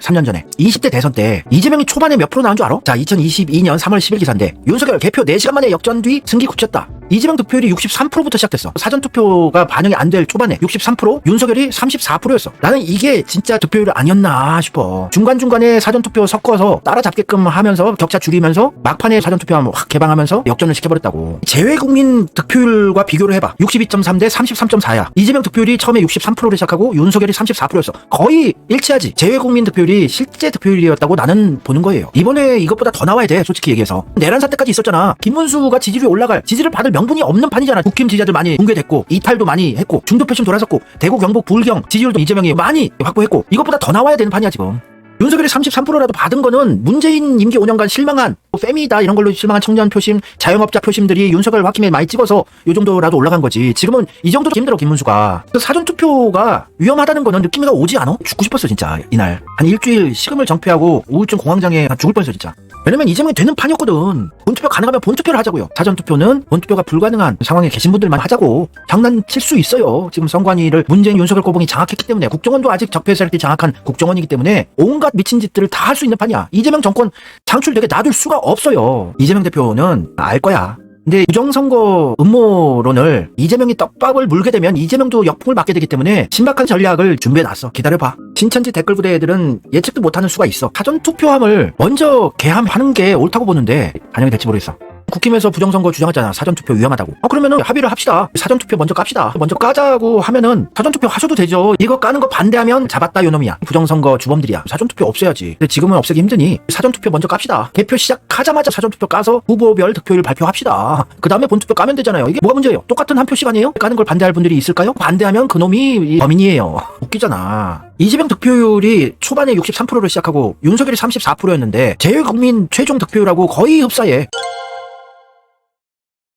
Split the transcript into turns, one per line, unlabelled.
3년 전에 20대 대선 때 이재명이 초반에 몇 프로 나온 줄 알아? 자 2022년 3월 10일 기사인데 윤석열 개표 4시간 만에 역전 뒤 승기 굳혔다 이재명 득표율이 63%부터 시작됐어. 사전 투표가 반영이 안 될 초반에 63% 윤석열이 34%였어. 나는 이게 진짜 득표율 아니었나 싶어. 중간중간에 사전 투표 섞어서 따라잡게끔 하면서 격차 줄이면서 막판에 사전 투표 확 개방하면서 역전을 시켜버렸다고. 재외국민 득표율과 비교를 해봐. 62.3 대 33.4야. 이재명 득표율이 처음에 63%로 시작하고 윤석열이 34%였어. 거의 일치하지. 재외국민 득표율이 실제 득표율이었다고 나는 보는 거예요. 이번에 이것보다 더 나와야 돼 솔직히 얘기해서. 내란 사태까지 있었잖아. 김문수가 지지율이 올라갈 지지를 받을 명 분이 없는 판이잖아 국힘 지지자들 많이 붕괴됐고 이탈도 많이 했고 중도 표심 돌아섰고 대구 경북 불경 지지율도 이재명이 많이 확보했고 이것보다 더 나와야 되는 판이야 지금 윤석열이 33%라도 받은 거는 문재인 임기 5년간 실망한 뭐 페미다 이런 걸로 실망한 청년 표심, 자영업자 표심들이 윤석열 확힘에 많이 찍어서 요 정도라도 올라간 거지. 지금은 이 정도도 힘들어 김문수가. 사전 투표가 위험하다는 거는 느낌이가 오지 않아? 죽고 싶었어 진짜 이날. 한 일주일 식음을 정폐하고 우울증 공황장애 죽을 뻔했어 진짜. 왜냐면 이재명이 되는 판이었거든. 본투표 가능하면 본투표를 하자고요. 사전투표는 본투표가 불가능한 상황에 계신 분들만 하자고. 장난칠 수 있어요. 지금 선관위를 문재인 윤석열 고봉이 장악했기 때문에 국정원도 아직 때 장악한 국정원이기 때문에 온갖 미친 짓들을 다 할 수 있는 판이야. 이재명 정권 창출되게 놔둘 수가 없어요. 이재명 대표는 알 거야. 근데 부정선거 음모론을 이재명이 떡밥을 물게 되면 이재명도 역풍을 맞게 되기 때문에 신박한 전략을 준비해놨어. 기다려봐. 신천지 댓글 부대 애들은 예측도 못하는 수가 있어. 사전 투표함을 먼저 개함하는 게 옳다고 보는데 반영이 될지 모르겠어. 국힘에서 부정선거 주장하잖아. 사전투표 위험하다고. 어, 그러면은 합의를 합시다. 사전투표 먼저 깝시다. 먼저 까자고 하면은 사전투표 하셔도 되죠. 이거 까는 거 반대하면 잡았다 요놈이야. 부정선거 주범들이야. 사전투표 없애야지. 근데 지금은 없애기 힘드니 사전투표 먼저 깝시다. 개표 시작하자마자 사전투표 까서 후보별 득표율 발표합시다. 그 다음에 본투표 까면 되잖아요. 이게 뭐가 문제예요? 똑같은 한 표씩 아니에요? 까는 걸 반대할 분들이 있을까요? 반대하면 그놈이 이 범인이에요. 웃기잖아. 이재명 득표율이 초반에 63%로 시작하고 윤석열이 34%였는데 제외국민 최종 득표율하고 거의 흡사해.